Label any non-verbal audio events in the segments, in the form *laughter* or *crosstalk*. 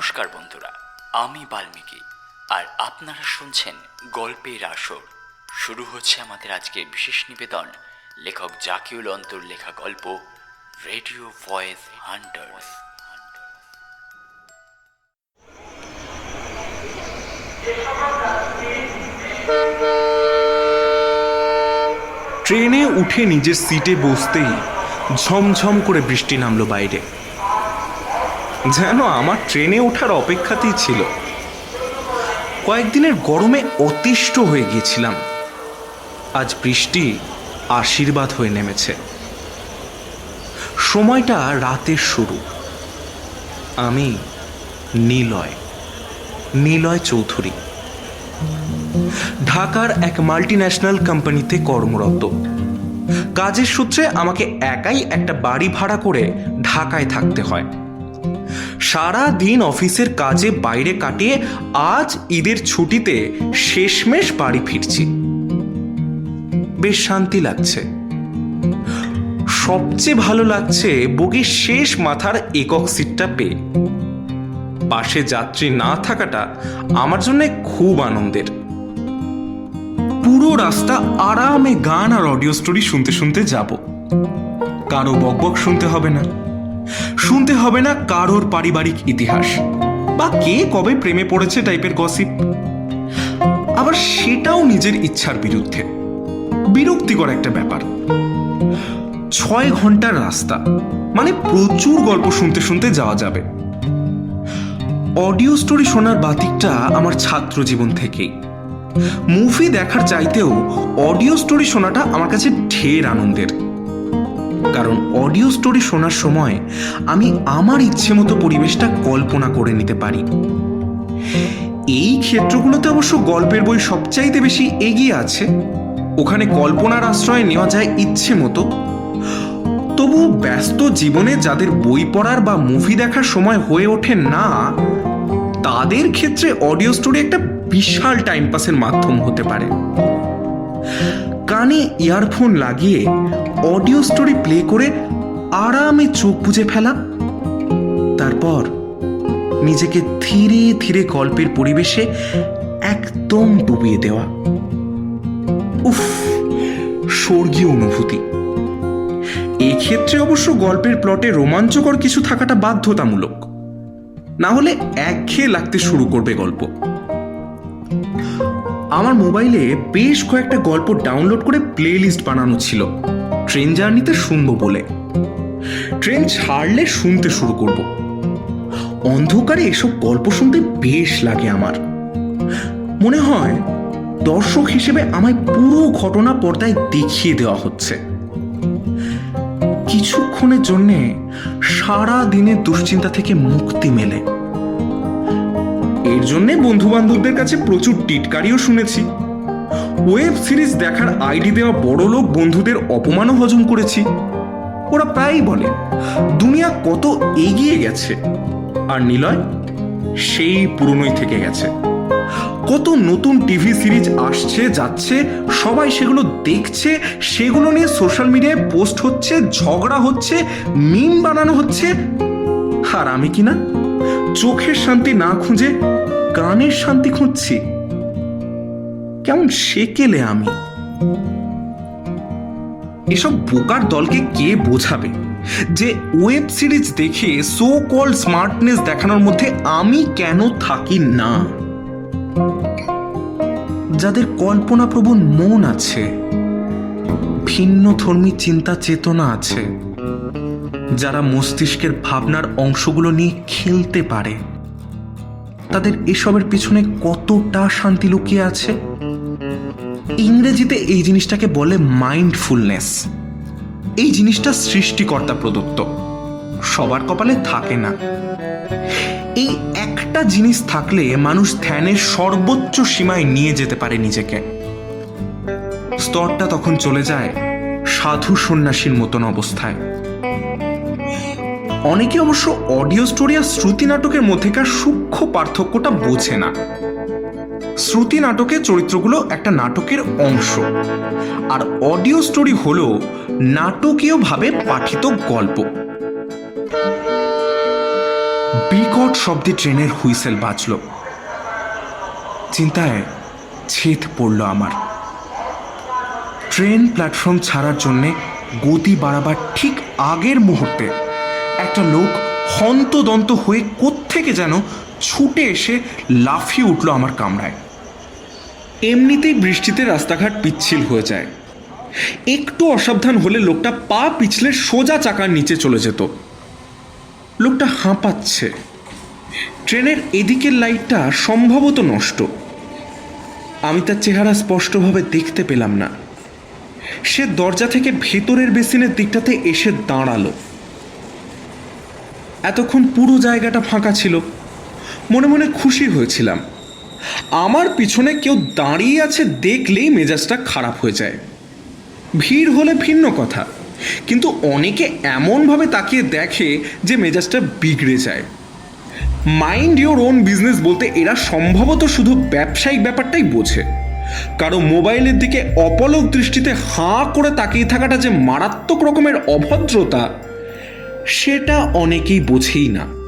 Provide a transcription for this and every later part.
নমস্কার বন্ধুরা, আমি বাল্মীকি, আর আপনারা শুনছেন গল্পের আসর। শুরু হচ্ছে আমাদের আজকের বিশেষ নিবেদন, লেখক জাকিউল অন্তর লেখা গল্প, রেডিও ভয়েস হান্টার্স। ট্রেনে উঠে নিজের সিটে বসতেই ঝমঝম করে বৃষ্টি নামলো বাইরে। যেন আমার ট্রেনে ওঠার অপেক্ষাতেই ছিল। কয়েকদিনের গরমে অতিষ্ঠ হয়ে গিয়েছিলাম। আজ বৃষ্টি আশীর্বাদ হয়ে নেমেছে। সময়টা রাতের শুরু। আমি নিলয় নিলয় চৌধুরী। ঢাকার এক মাল্টি ন্যাশনাল কোম্পানিতে কর্মরত। কাজের সূত্রে আমাকে একাই একটা বাড়ি ভাড়া করে ঢাকায় থাকতে হয়। সারা দিন অফিসের কাজে বাইরে কাটিয়ে আজ ঈদের ছুটিতে শেষমেশ বাড়ি ফিরছি। বেশ শান্তি লাগছে। সবচেয়ে ভালো লাগছে বগির শেষ মাথার একক সিটটা পেয়ে। পাশে যাত্রী না থাকাটা আমার জন্য খুব আনন্দের। পুরো রাস্তা আরামে গান আর অডিও স্টোরি শুনতে শুনতে যাব। কারও বকবক শুনতে হবে না। শুনতে হবে না কারোর পারিবারিক ইতিহাস। বা কে কবে প্রেমে পড়েছে টাইপের গসিপ। আবার সেটাও নিজের ইচ্ছার বিরুদ্ধে। বিরক্তিকর একটা ব্যাপার। ছয় ঘণ্টার রাস্তা মানে প্রচুর গল্প শুনতে শুনতে যাওয়া যাবে। অডিও স্টোরি শোনার বাতিকটা আমার ছাত্র জীবন থেকেই। মুভি দেখার চাইতেও অডিও স্টোরি শোনাটা আমার কাছে ঢের আনন্দের। কারণ অডিও স্টোরি শোনার সময় আমি আমার ইচ্ছে মতো পরিবেশটা কল্পনা করে নিতে পারি। এই ক্ষেত্রগুলোতে অবশ্য গল্পের বই সবচাইতে বেশি এগিয়ে আছে। ওখানে কল্পনার আশ্রয় নেওয়া যায় ইচ্ছে মতো তবু ব্যস্ত জীবনে যাদের বই পড়ার বা মুভি দেখার সময় হয়ে ওঠে না, তাদের ক্ষেত্রে অডিও স্টোরি একটা বিশাল টাইম পাসের মাধ্যম হতে পারে। কানে ইয়ারফোন লাগিয়ে অডিও স্টোরি প্লে করে আরামে চোখ বুজে ফেলা। তারপর নিজেকে ধীরে ধীরে গল্পের পরিবেশে একদম ডুবিয়ে দেওয়া। উফ, স্বর্গীয় অনুভূতি। এক্ষেত্রে অবশ্য গল্পের প্লটে রোমাঞ্চকর কিছু থাকাটা বাধ্যতামূলক। না হলে একঘেয়ে লাগতে শুরু করবে গল্প। আমার মোবাইলে বেশ কয়েকটা গল্প ডাউনলোড করে প্লে লিস্ট বানানো ছিল। ট্রেন জার্নিতে শুনব বলে। ট্রেন ছাড়লে শুনতে শুরু করব। অন্ধকারে এসব গল্প শুনতে বেশ লাগে আমার। মনে হয় দর্শক হিসেবে আমায় পুরো ঘটনা পর্দায় দেখিয়ে দেওয়া হচ্ছে। কিছুক্ষণের জন্যে সারা দিনের দুশ্চিন্তা থেকে মুক্তি মেলে। এর জন্যে বন্ধু বান্ধবদের কাছে প্রচুর টিটকারিও শুনেছি। ওয়েব সিরিজ দেখার আইডি দেওয়া বড় লোক বন্ধুদের অপমানও হজম করেছি। ওরা প্রায়ই বলে, দুনিয়া কত এগিয়ে গেছে। আর নিলয়, সেই পুরনোই থেকে গেছে। কত নতুন টিভি সিরিজ আসছে, যাচ্ছে, সবাই সেগুলো দেখছে, সেগুলো নিয়ে সোশ্যাল মিডিয়ায় পোস্ট হচ্ছে, ঝগড়া হচ্ছে, মিম বানানো হচ্ছে। আর আমি কি না? চোখের শান্তি না খুঁজে গানের শান্তি খুঁজছি। কেমন সেকেলে আমি? এসব বোকার দলকে কে বোঝাবে? যে ওয়েব সিরিজ দেখে সো কল স্মার্টনেস দেখানোর মধ্যে আমি কেন থাকি না? যাদের কল্পনাপ্রবণ মন আছে ভিন্ন ধর্মী চিন্তা চেতনা আছে, যারা মস্তিষ্কের ভাবনার অংশগুলো নিয়ে খেলতে পারে, তাদের এসবের পিছনে কতটা শান্তি লুকিয়ে আছে? ইংরেজিতে এই জিনিসটাকে বলে মাইন্ডফুলনেস এই জিনিসটা সৃষ্টিকর্তা প্রদত্ত। সবার কপালে থাকে না। এই একটা জিনিস থাকলে মানুষ ধ্যানের সর্বোচ্চ সীমায় নিয়ে যেতে পারে নিজেকে। স্তরটা তখন চলে যায় সাধু সন্ন্যাসীর মতন অবস্থায়। অনেকে অবশ্য অডিও স্টোরি আর শ্রুতি নাটকের মধ্যেকার সূক্ষ্ম পার্থক্যটা বোঝে না। শ্রুতি নাটকে চরিত্রগুলো একটা নাটকের অংশ। আর অডিও স্টোরি হল নাটকীয়ভাবে পাঠিত গল্প। বিকট শব্দে ট্রেনের হুইসেল বাজল। চিন্তায় ছেদ পড়ল আমার। ট্রেন প্ল্যাটফর্ম ছাড়ার জন্যে গতি বাড়াবার ঠিক আগের মুহূর্তে একটা লোক হন্তদন্ত হয়ে কোত্থেকে যেন ছুটে এসে লাফিয়ে উঠল আমার কামরায়। এমনিতেই বৃষ্টিতে রাস্তাঘাট পিচ্ছিল হয়ে যায়। একটু অসাবধান হলে লোকটা পা পিছলে সোজা চাকার নিচে চলে যেত। লোকটা হাঁপাচ্ছে। ট্রেনের এদিকের লাইটটা সম্ভবত নষ্ট। আমি তার চেহারা স্পষ্টভাবে দেখতে পেলাম না। সে দরজা থেকে ভেতরের বেসিনের দিকটাতে এসে দাঁড়াল। এতক্ষণ পুরো জায়গাটা ফাঁকা ছিল। মনে মনে খুশি হয়েছিলাম। আমার পিছনে কেউ দাঁড়িয়ে আছে দেখলেই মেজাজটা খারাপ হয়ে যায়। ভিড় হলে ভিন্ন কথা। কিন্তু অনেকে এমনভাবে তাকিয়ে দেখে যে মেজাজটা বিগড়ে যায়। মাইন্ড ইওর ওন বিজনেস বলতে এরা সম্ভবত শুধু ব্যবসায়িক ব্যাপারটাই বোঝে। কারও মোবাইলের দিকে অপলক দৃষ্টিতে হাঁ করে তাকিয়ে থাকাটা যে মারাত্মক রকমের অভদ্রতা, সেটা অনেকেই বোঝেই না।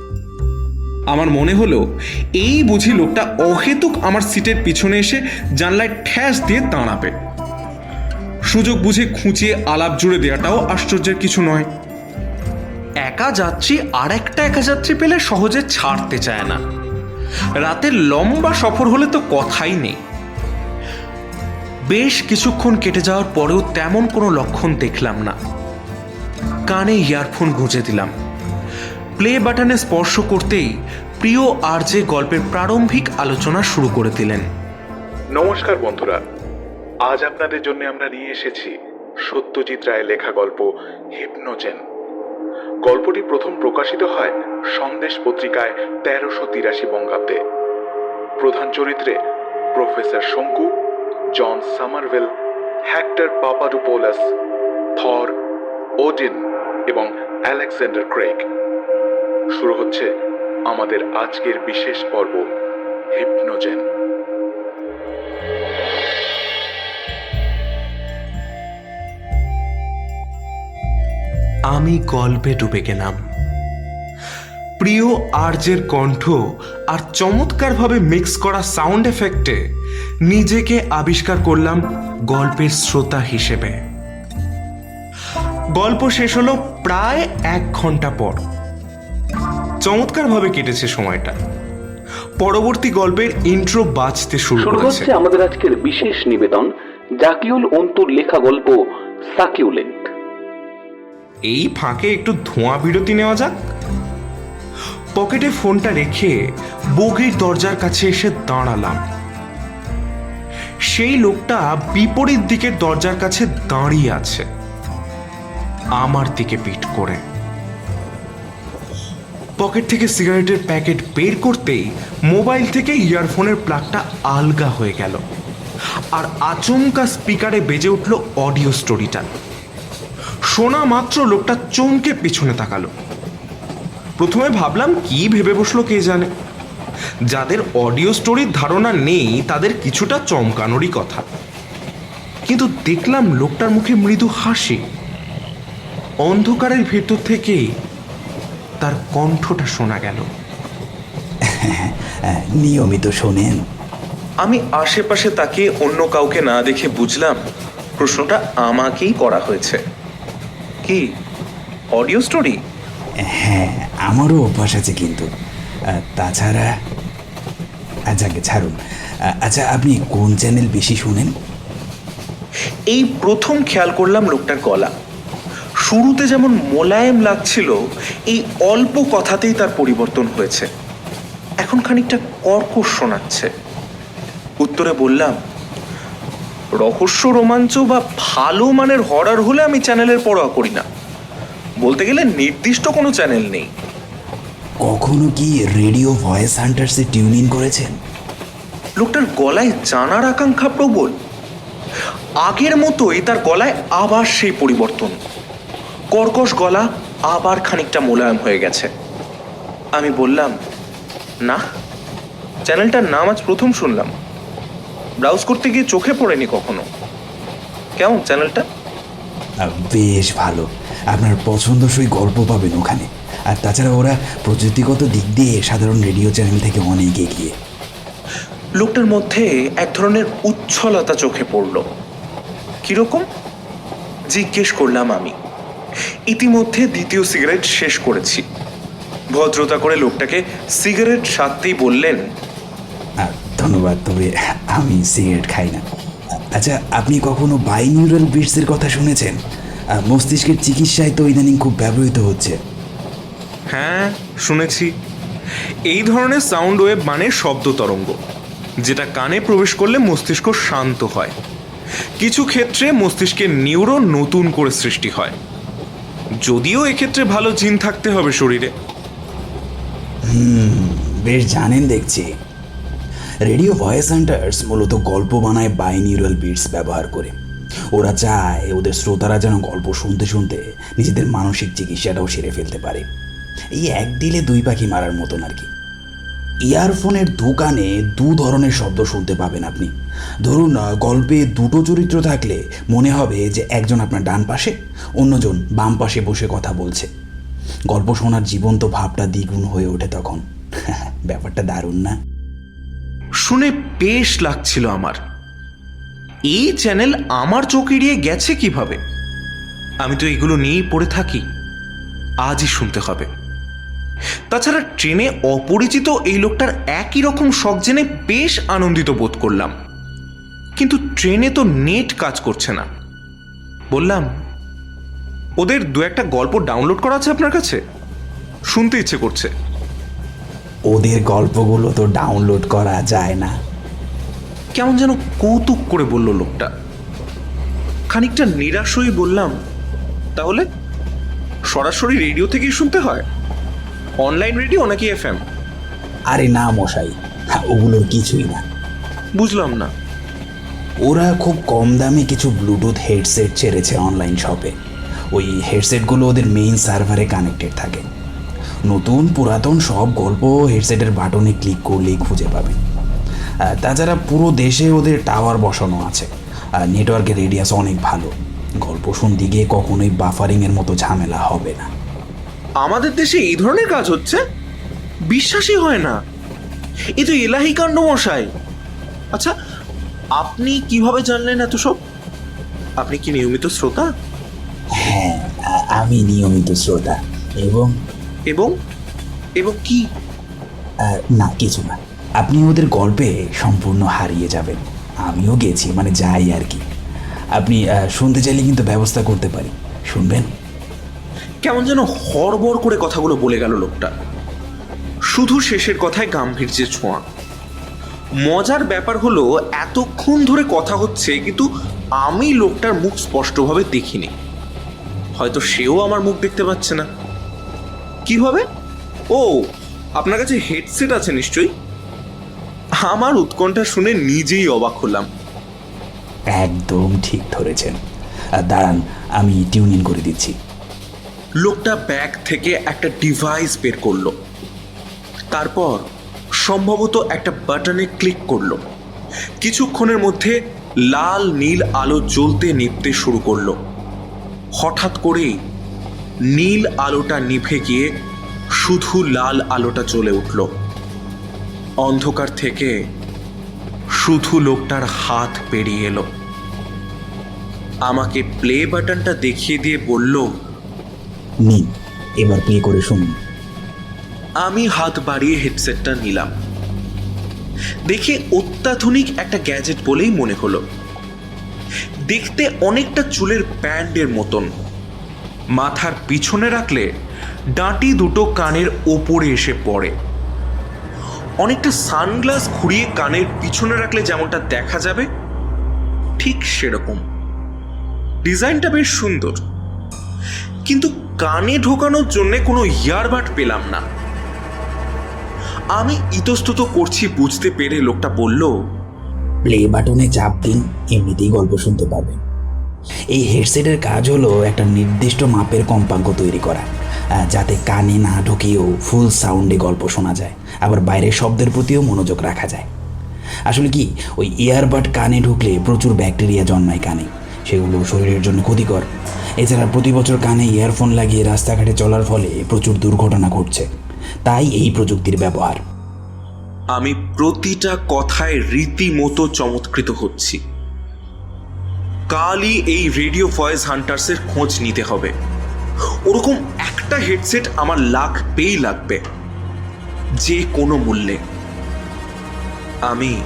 আমার মনে হলো, এই বুঝি লোকটা অহেতুক আমার সিটের পিছনে এসে জানলায় ঠ্যাস দিয়ে দাঁড়াবে। সুযোগ বুঝে খুঁচিয়ে আলাপ জুড়ে দেওয়াটাও আশ্চর্যের কিছু নয়। একা যাত্রী আর একটা একা যাত্রী পেলে সহজে ছাড়তে চায় না। রাতের লম্বা সফর হলে তো কথাই নেই। বেশ কিছুক্ষণ কেটে যাওয়ার পরেও তেমন কোনো লক্ষণ দেখলাম না। কানে ইয়ারফোন গুঁজে দিলাম। প্লে বাটনে স্পর্শ করতেই প্রিয় আর যে গল্পের প্রারম্ভিক আলোচনা শুরু করে দিলেন। নমস্কার বন্ধুরা। আজ আপনাদের জন্য আমরা নিয়ে এসেছি সত্যজিৎ রায়ের লেখা গল্প হিপনোজেন গল্পটি প্রথম প্রকাশিত হয় সন্দেশ পত্রিকায় তেরোশো তিরাশি বঙ্গাব্দে। প্রধান চরিত্রে professor Shonku, John Summerville, Hector Papadopoulos Thor, Odin এবং অ্যালেকজান্ডার ক্রেগ শুরু হচ্ছে আমাদের আজকের বিশেষ পর্ব, হিপনোজেন। আমি গল্পে ডুবে গেলাম। প্রিয় আর্যের কণ্ঠ আর চমৎকারভাবে মিক্স করা সাউন্ড এফেক্টে নিজেকে আবিষ্কার করলাম গল্পের শ্রোতা হিসেবে। গল্প শেষ হলো প্রায় এক ঘণ্টা পর। চমৎকারভাবে কেটেছে সময়টা। পরবর্তী গল্পের ইন্ট্রো বাজতে শুরু করেছে। হচ্ছে আমাদের আজকের বিশেষ নিবেদন জাকিউল অন্তুর লেখা গল্প সাকিউলেন্ট। এই ফাঁকে একটু ধোঁয়া বিরতি নেওয়া যাক। পকেটে ফোনটা রেখে বগির দরজার কাছে এসে দাঁড়ালাম। সেই লোকটা বিপরীত দিকের দরজার কাছে দাঁড়িয়ে আছে। আমার দিকে পিঠ করে। পকেট থেকে সিগারেটের প্যাকেট বের করতেই মোবাইল থেকে ইয়ারফোনের প্লাগটা আলগা হয়ে গেল। আর আচমকা স্পিকারে বেজে উঠল অডিও স্টোরিটা। শোনা মাত্র লোকটা চমকে পিছনে তাকালো। প্রথমে ভাবলাম, কি ভেবে বসল কে জানে? যাদের অডিও স্টোরির ধারণা নেই, তাদের কিছুটা চমকানোরই কথা। কিন্তু দেখলাম লোকটার মুখে মৃদু হাসি। অন্ধকারের ভেতর থেকে তার কণ্ঠটা শোনা গেল। নিয়মিত শোনেন। আমি আশেপাশে তাকে অন্য কাউকে না দেখে বুঝলাম প্রশ্নটা আমাকেই করা হয়েছে। কি অডিও স্টোরি? হ্যাঁ আমারও অভ্যাস আছে কিন্তু। তাছাড়া আচ্ছাকে ছাড়ুন। আচ্ছা আপনি কোন চ্যানেল বেশি শুনেন? এই প্রথম খেয়াল করলাম লোকটার গলা। শুরুতে যেমন মোলায়েম লাগছিল এই অল্প কথাতেই তার পরিবর্তন হয়েছে। এখন খানিকটা কর্কশ শোনাচ্ছে। উত্তরে বললাম রহস্য রোমাঞ্চ বা ভালো মানের হরার হলে আমি চ্যানেলের পরোয়া করি না। বলতে গেলে নির্দিষ্ট কোনো চ্যানেল নেই। কখনো কি রেডিও ভয়েস হান্টার্সে টিউন ইন করেছেন? লোকটার গলায় জানার আকাঙ্ক্ষা প্রবল। আগের মতোই তার গলায় আবার সেই পরিবর্তন। কর্কশ গলা আবার খানিকটা মোলায়ম হয়ে গেছে। আমি বললাম না চ্যানেলটার নাম আজ প্রথম শুনলাম। ব্রাউজ করতে গিয়ে চোখে পড়েনি কখনো। কেমন চ্যানেলটা? বেশ ভালো। আপনার পছন্দসই গল্প পাবেন ওখানে। আর তাছাড়া ওরা প্রযুক্তিগত দিক দিয়ে সাধারণ রেডিও চ্যানেল থেকে অনেক এগিয়ে। লোকটার মধ্যে এক ধরনের উচ্ছলতা চোখে পড়ল। কীরকম? জিজ্ঞেস করলাম আমি। ইতিমধ্যে দ্বিতীয় সিগারেট শেষ করেছি। ভদ্রতা করে লোকটাকে সিগারেট সারতেই বললেন ধন্যবাদ তবে আমি সিগারেট খাই না। আচ্ছা আপনি কখনো বাইনিউরাল বিটসের কথা শুনেছেন? মস্তিষ্কের চিকিৎসায় তো ইদানিং খুব ব্যবহৃত হচ্ছে। হ্যাঁ শুনেছি। এই ধরনের সাউন্ড ওয়েভ মানে শব্দ তরঙ্গ যেটা কানে প্রবেশ করলে মস্তিষ্ক শান্ত হয়। কিছু ক্ষেত্রে মস্তিষ্কের নিউরো নতুন করে সৃষ্টি হয়। যদিও এক্ষেত্রে ভালো জিন থাকতে হবে শরীরে। বেশ জানেন দেখছি। রেডিও ভয়েস হান্টার্স মূলত গল্প বানায় বাইনিউরাল বিটস ব্যবহার করে। ওরা চায় ওদের শ্রোতারা যেন গল্প শুনতে শুনতে নিজেদের মানসিক চিকিৎসাটাও সেরে ফেলতে পারে। এই এক দিলে দুই পাখি মারার মতন আর কি। ইয়ারফোনের দোকানে দু ধরনের শব্দ শুনতে পাবেন আপনি। ধরুন গল্পে দুটো চরিত্র থাকলে মনে হবে যে একজন আপনার ডান পাশে, অন্যজন বাম পাশে বসে কথা বলছে। গল্প শোনার জীবন্ত ভাবটা দ্বিগুণ হয়ে ওঠে তখন। *laughs* ব্যাপারটা দারুণ না? শুনে বেশ লাগছিল আমার। এই চ্যানেল আমার চোখ এড়িয়ে গেছে কীভাবে? আমি তো এগুলো নিয়েই পড়ে থাকি। আজই শুনতে হবে। তাছাড়া ট্রেনে অপরিচিত এই লোকটার একই রকম শখ জেনে বেশ আনন্দিত বোধ করলাম। কিন্তু ট্রেনে তো নেট কাজ করছে না। বললাম ওদের দু একটা গল্প ডাউনলোড করা আছে আপনার কাছে? শুনতে ইচ্ছে করছে। ওদের গল্পগুলো তো ডাউনলোড করা যায় না। কেমন যেন কৌতুক করে বলল লোকটা। খানিকটা নিরাশ হয়ে বললাম তাহলে সরাসরি রেডিও থেকেই শুনতে হয়? অনলাইন রেডিও নাকি এফএম আরে না মশাই ওগুলোর কিছুই না। বুঝলাম না। ওরা খুব কম দামে কিছু ব্লুটুথ হেডসেট ছেড়েছে অনলাইন শপে ওই হেডসেটগুলো ওদের মেইন সার্ভারে কানেক্টেড থাকে। নতুন পুরাতন সব গল্প হেডসেটের বাটনে ক্লিক করলেই খুঁজে পাবেন আহ, তাছাড়া পুরো দেশে ওদের টাওয়ার বসানো আছে। আর নেটওয়ার্কের রেডিয়াস অনেক ভালো। গল্প শুনতে গিয়ে কখনোই বাফারিংয়ের মতো ঝামেলা হবে না। আমাদের দেশে এই ধরনের কাজ হচ্ছে? বিশ্বাসই হয় না। এ তো এলাহি কাণ্ড মশাই। আচ্ছা আপনি কীভাবে জানলেন এত সব? আপনি কি নিয়মিত শ্রোতা? হ্যাঁ আমি নিয়মিত শ্রোতা। এবং এবং? এবং কি? না কিছু না। আপনি ওদের গল্পে সম্পূর্ণ হারিয়ে যাবেন। আমিও গেছি মানে যাই আর কি। আপনি শুনতে চাইলে কিন্তু ব্যবস্থা করতে পারি। শুনবেন? কেমন যেন হড়বড় করে কথাগুলো বলে গেল লোকটা। শুধু শেষের কথায় গাম্ভীর্যের ছোঁয়া। মজার ব্যাপার হলো, এতক্ষণ ধরে কথা হচ্ছে, কিন্তু আমি লোকটার মুখ স্পষ্টভাবে দেখিনি। হয়তো সেও আমার মুখ দেখতে পাচ্ছে না। কীভাবে ও, আপনার কাছে হেডসেট আছে নিশ্চয়ই? আমার উৎকণ্ঠা শুনে নিজেই অবাক হলাম। একদম ঠিক ধরেছেন। দাঁড়ান, আমি টিউন করে দিচ্ছি। লোকটা ব্যাগ থেকে একটা ডিভাইস বের করল। তারপর সম্ভবত একটা বাটনে ক্লিক করল। কিছুক্ষণের মধ্যে লাল, নীল আলো জ্বলতে নিভতে শুরু করল। হঠাৎ করেই নীল আলোটা নিভে গিয়ে শুধু লাল আলোটা জ্বলে উঠল। অন্ধকার থেকে শুধু লোকটার হাত পেরিয়ে এলো। আমাকে প্লে বাটনটা দেখিয়ে দিয়ে বলল নিন, এবার প্লে করে শুনুন। আমি হাত বাড়িয়ে হেডসেটটা নিলাম। দেখে অত্যাধুনিক একটা গ্যাজেট বলেই মনে হলো। দেখতে অনেকটা চুলের ব্যান্ডের মতন। মাথার পিছনে রাখলে ডাঁটি দুটো কানের ওপরে এসে পড়ে। অনেকটা সানগ্লাস ঘুরিয়ে কানের পিছনে রাখলে যেমনটা দেখা যাবে, ঠিক সেরকম। ডিজাইনটা বেশ সুন্দর। কিন্তু কানে ঢোকানোর জন্য কোনো ইয়ারবাড পেলাম না। আমি ইতস্তত করছি বুঝতে পেরে লোকটা বলল, প্লে বাটনে চাপ দিন, এমনিতেই গল্প শুনতে পাবেন এই হেডসেটের কাজ হলো একটা নির্দিষ্ট মাপের কম্পাঙ্ক তৈরি করা যাতে কানে না ঢুকিয়েও ফুল সাউন্ডে গল্প শোনা যায়, আবার বাইরের শব্দের প্রতিও মনোযোগ রাখা যায়। আসলে কি, ওই ইয়ারবাড কানে ঢুকলে প্রচুর ব্যাকটেরিয়া জন্মায় কানে। সেগুলো শরীরের জন্য ক্ষতিকর। এছাড়া প্রতি বছর কানে ইয়ারফোন লাগিয়ে রাস্তাঘাটে চলার ফলে প্রচুর দুর্ঘটনা ঘটছে। তাই এই প্রযুক্তির ব্যবহার। আমি প্রতিটা কথায় রীতিমতো চমৎকৃত হচ্ছি। কালই এই রেডিও ভয়েস হান্টার্সের খোঁজ নিতে হবে। ওরকম একটা হেডসেট আমার লাগবেই লাগবে। যে কোনো মূল্যে। আমি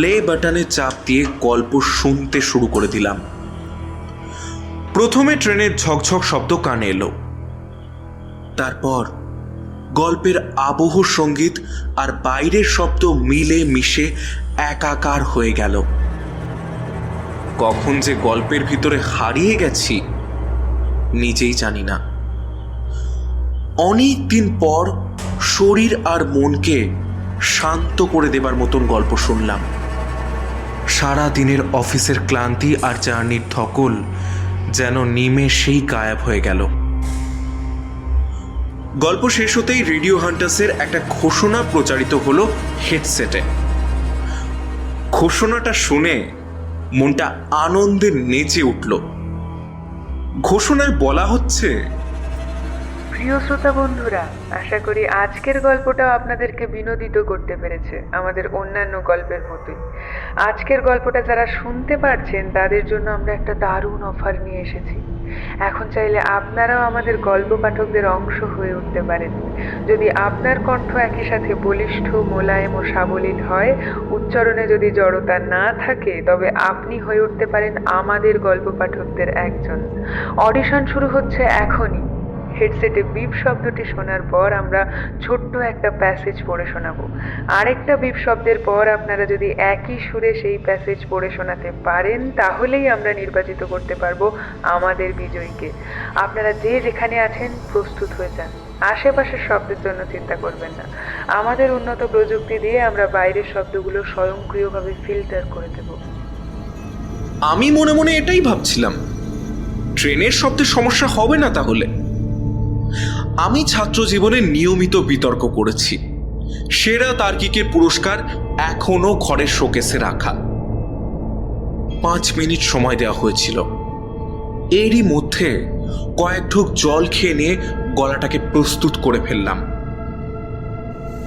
প্লে বাটনে চাপ দিয়ে গল্প শুনতে শুরু করে দিলাম। প্রথমে ট্রেনের ঝকঝক শব্দ কানে এলো। তারপর গল্পের আবহ সংগীত আর বাইরের শব্দ মিলে মিশে একাকার হয়ে গেল। কখন যে গল্পের ভিতরে হারিয়ে গেছি, নিজেই জানি না। অনেক দিন পর শরীর আর মনকে শান্ত করে দেবার মতন গল্প শুনলাম। সারা দিনের অফিসের ক্লান্তি আর জার্নির ধকল যেন নিমেষেই গায়েব হয়ে গেল। গল্প শেষ হতেই রেডিও হান্টাসের একটা ঘোষণা প্রচারিত হলো হেডসেটে। ঘোষণাটা শুনে মনটা আনন্দে নেচে উঠল। ঘোষণায় বলা হচ্ছে প্রিয় শ্রোতা বন্ধুরা, আশা করি আজকের গল্পটাও আপনাদেরকে বিনোদিত করতে পেরেছে আমাদের অন্যান্য গল্পের মতোই। আজকের গল্পটা যারা শুনতে পারছেন, তাদের জন্য আমরা একটা দারুণ অফার নিয়ে এসেছি। এখন চাইলে আপনারাও আমাদের গল্প পাঠকদের অংশ হয়ে উঠতে পারেন। যদি আপনার কণ্ঠ একই সাথে বলিষ্ঠ, মোলায়েম ও সাবলীল হয়, উচ্চারণে যদি জড়তা না থাকে, তবে আপনি হয়ে উঠতে পারেন আমাদের গল্প পাঠকদের একজন। অডিশন শুরু হচ্ছে এখনই। হেডসেটে বিপ শব্দটি শোনার পর আমরা ছোট্ট একটা প্যাসেজ পড়ে শোনাবো। আরেকটা বিপ শব্দের পর আপনারা যদি একই সুরে সেই প্যাসেজ পড়ে শোনাতে পারেন, তাহলেই আমরা নির্বাচিত করতে পারব আমাদের বিজয়ীকে। আপনারা যে যেখানে আছেন প্রস্তুত হয়ে যান। আশেপাশের শব্দের জন্য চিন্তা করবেন না। আমাদের উন্নত প্রযুক্তি দিয়ে আমরা বাইরের শব্দগুলো স্বয়ংক্রিয়ভাবে ফিল্টার করে দেবো। আমি মনে মনে এটাই ভাবছিলাম। ট্রেনের শব্দের সমস্যা হবে না তাহলে? আমি ছাত্র জীবনে নিয়মিত বিতর্ক করেছি। সেরা তার্কিকের পুরস্কার এখনও ঘরের শোকেসে রাখা। পাঁচ মিনিট সময় দেওয়া হয়েছিল। এরই মধ্যে কয়েক ঢোক জল খেয়ে নিয়ে গলাটাকে প্রস্তুত করে ফেললাম।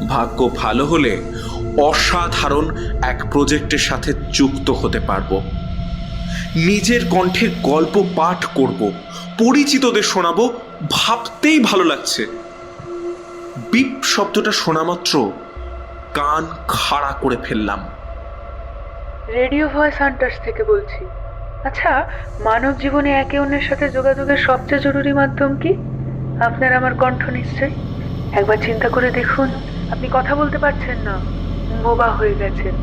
ভাগ্য ভালো হলে অসাধারণ এক প্রজেক্টের সাথে যুক্ত হতে পারব। নিজের কণ্ঠের গল্প পাঠ করব, পরিচিতদের শোনাবো ভাবতেই ভালো লাগছে। বিপ শব্দটা শোনা মাত্র কান খাড়া করে ফেললাম। রেডিও ভয়েস হান্টার্স থেকে বলছি। আচ্ছা মানব জীবনে একে অন্যের সাথে যোগাযোগের সবচেয়ে জরুরি মাধ্যম কি? আপনার আমার কণ্ঠ নিশ্চয় একবার চিন্তা করে দেখুন আপনি কথা বলতে পারছেন না। বোবা হয়ে গেছেন।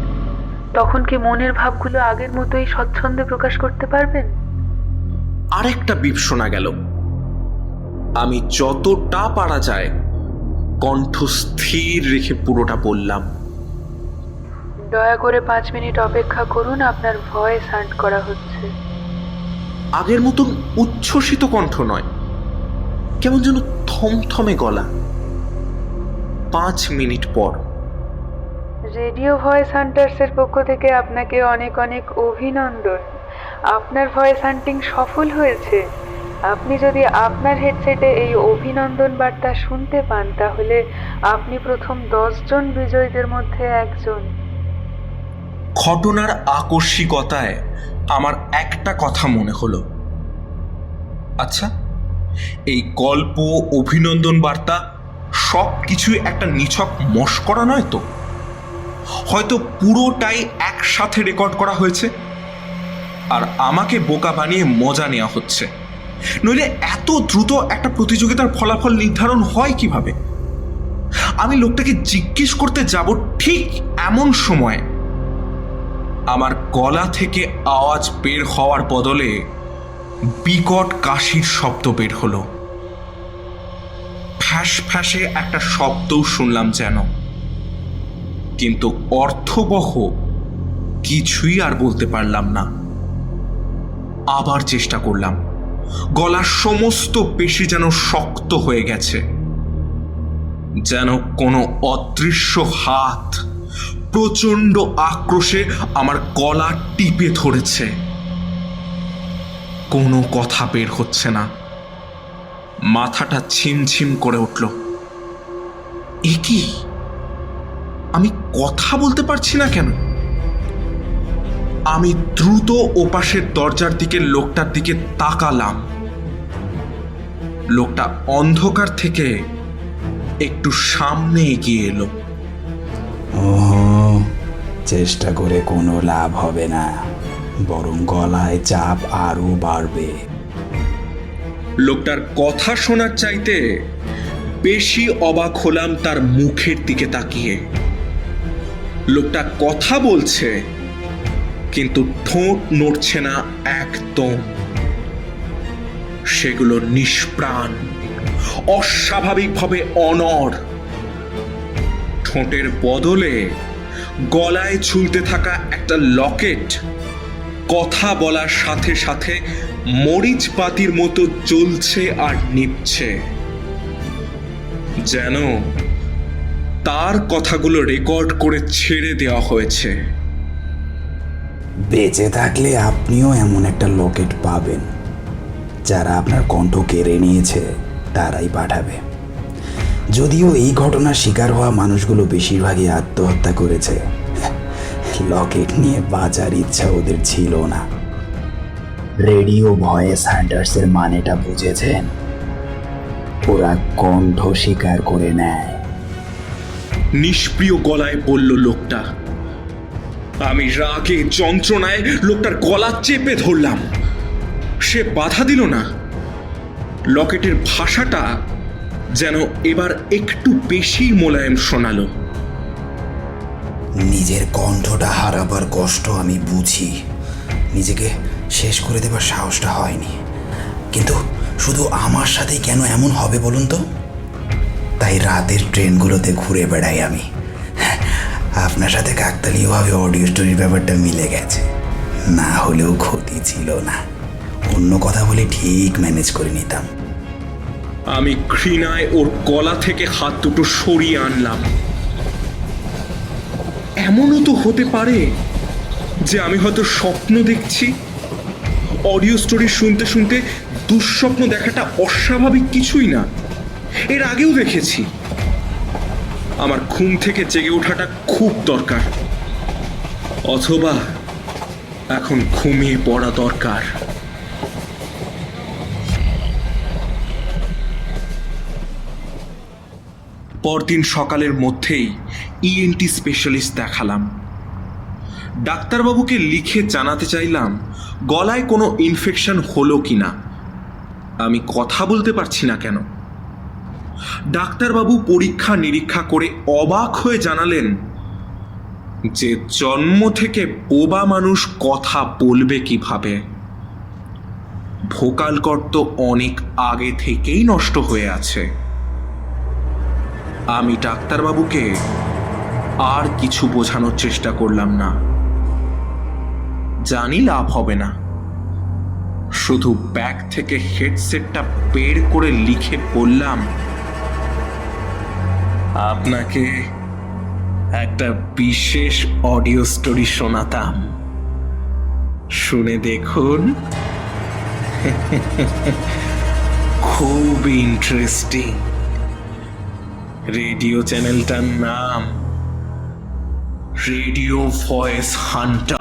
তখন কি মনের ভাবগুলো আগের মতোই স্বচ্ছন্দে প্রকাশ করতে পারবেন? আরেকটা বিপ শোনা গেল। আমি যতটা পারা যায় কণ্ঠ স্থির রেখে পুরোটা বললাম। দয়া করে পাঁচ মিনিট অপেক্ষা করুন আপনার ভয়েস হান্ট করা হচ্ছে। আগের মতন উচ্ছ্বসিত কণ্ঠ নয় কেমন যেন থমথমে গলা। পাঁচ মিনিট পর। রেডিও ভয়েস হান্টার্সের পক্ষ থেকে আপনাকে অনেক অনেক অভিনন্দন। আপনার ভয়েস হান্টিং সফল হয়েছে। আপনি যদি আপনার হেডসেটে এই অভিনন্দন বার্তা শুনতে পান, তাহলে আপনি প্রথম দশজন বিজয়ীদের মধ্যে একজন। ঘটনার আকস্মিকতায় আমার একটা কথা মনে হলো। আচ্ছা এই গল্প, অভিনন্দন বার্তা সব কিছুই একটা নিছক মস্করা নয় তো? হয়তো পুরোটাই একসাথে রেকর্ড করা হয়েছে, আর আমাকে বোকা বানিয়ে মজা নেওয়া হচ্ছে। নইলে এত দ্রুত একটা প্রতিযোগিতার ফলাফল নির্ধারণ হয় কীভাবে? আমি লোকটাকে জিজ্ঞেস করতে যাব ঠিক এমন সময়। আমার গলা থেকে আওয়াজ বের হওয়ার বদলে বিকট কাশির শব্দ বের হলো। ফ্যাস ফ্যাসে একটা শব্দও শুনলাম যেন। কিন্তু অর্থবহ কিছুই আর বলতে পারলাম না। আবার চেষ্টা করলাম। গলার সমস্ত পেশি যেন শক্ত হয়ে গেছে। যেন কোনো অদৃশ্য হাত প্রচণ্ড আক্রোশে আমার গলা টিপে ধরেছে। কোনো কথা বের হচ্ছে না। মাথাটা ছিমছিম করে উঠল। এ কি? আমি কথা বলতে পারছি না কেন? আমি দ্রুত ওপাশের দরজার দিকে লোকটার দিকে তাকালাম। লোকটা অন্ধকার থেকে একটু সামনে এগিয়ে এলো। ও চেষ্টা করে কোনো লাভ হবে না বরং গলায় চাপ আরও বাড়বে। লোকটার কথা শোনার চাইতে বেশি অবাক হলাম তার মুখের দিকে তাকিয়ে। লোকটা কথা বলছে কিন্তু ঠোঁট নড়ছে না একদম। সেগুলো নিষ্প্রাণ, অস্বাভাবিকভাবে অনড়। ঠোঁটের বদলে গলায় ঝুলতে থাকা একটা লকেট, কথা বলার সাথে সাথে মরিচ পাতির মতো জ্বলছে আর নিপছে। যেন তার কথাগুলো রেকর্ড করে ছেড়ে দেওয়া হয়েছে। বেঁচে থাকলে আপনিও এমন একটা লকেট পাবেন, যারা আপনার কণ্ঠ কেড়ে নিয়েছে, তারাই পাঠাবে। যদিও এই ঘটনার শিকার হওয়া মানুষগুলো বেশিরভাগই আত্মহত্যা করেছে লকেট নিয়ে বাঁচার ইচ্ছা ওদের ছিল না। রেডিও ভয়েস হান্টার্সের মানেটা বুঝেছেন? ওরা কণ্ঠ স্বীকার করে নেয়। নিষ্প্রিয় গলায় বলল লোকটা আমি রাগে, যন্ত্রণায় লোকটার গলা চেপে ধরলাম। সে বাধা দিল না। লকেটের ভাষাটা যেন এবার একটু বেশি মোলায়েম শোনালো। নিজের কণ্ঠটা হারাবার কষ্ট আমি বুঝি। নিজেকে শেষ করে দেবার সাহসটা হয়নি। কিন্তু শুধু আমার সাথে কেন এমন হবে বলুন তো? তাই রাতের ট্রেনগুলোতে ঘুরে বেড়াই আমি। আপনার সাথে কাকতালীয়ভাবে অডিও স্টোরির ব্যাপারটা মিলে গেছে। না হলেও ক্ষতি ছিল না। অন্য কথা বলে ঠিক ম্যানেজ করে নিতাম। আমি ঘৃণায় ওর গলা থেকে হাত দুটো সরিয়ে আনলাম। এমনও তো হতে পারে যে আমি হয়তো স্বপ্ন দেখছি অডিও স্টোরি শুনতে শুনতে দুঃস্বপ্ন দেখাটা অস্বাভাবিক কিছুই না। এর আগেও দেখেছি। আমার ঘুম থেকে জেগে ওঠাটা খুব দরকার। অথবা এখন ঘুমিয়ে পড়া দরকার। পরদিন সকালের মধ্যেই ইএনটি স্পেশালিস্ট দেখালাম। ডাক্তারবাবুকে লিখে জানাতে চাইলাম, গলায় কোনো ইনফেকশন হলো কি না আমি কথা বলতে পারছি না কেন? ডাক্তারবাবু পরীক্ষা নিরীক্ষা করে অবাক হয়ে জানালেন, যে জন্ম থেকে বোবা মানুষ কথা বলবে কীভাবে? ভোকাল কর্ড তো অনেক আগে থেকেই নষ্ট হয়ে আছে। আমি ডাক্তারবাবুকে আর কিছু বোঝানোর চেষ্টা করলাম না। জানি লাভ হবে না। শুধু ব্যাগ থেকে হেডসেটটা বের করে লিখে বললাম আপনাকে একটা বিশেষ অডিও স্টোরি শোনাতাম। শুনে দেখুন। খুব ইন্টারেস্টিং। রেডিও চ্যানেলটার নাম রেডিও ভয়েস হান্টার।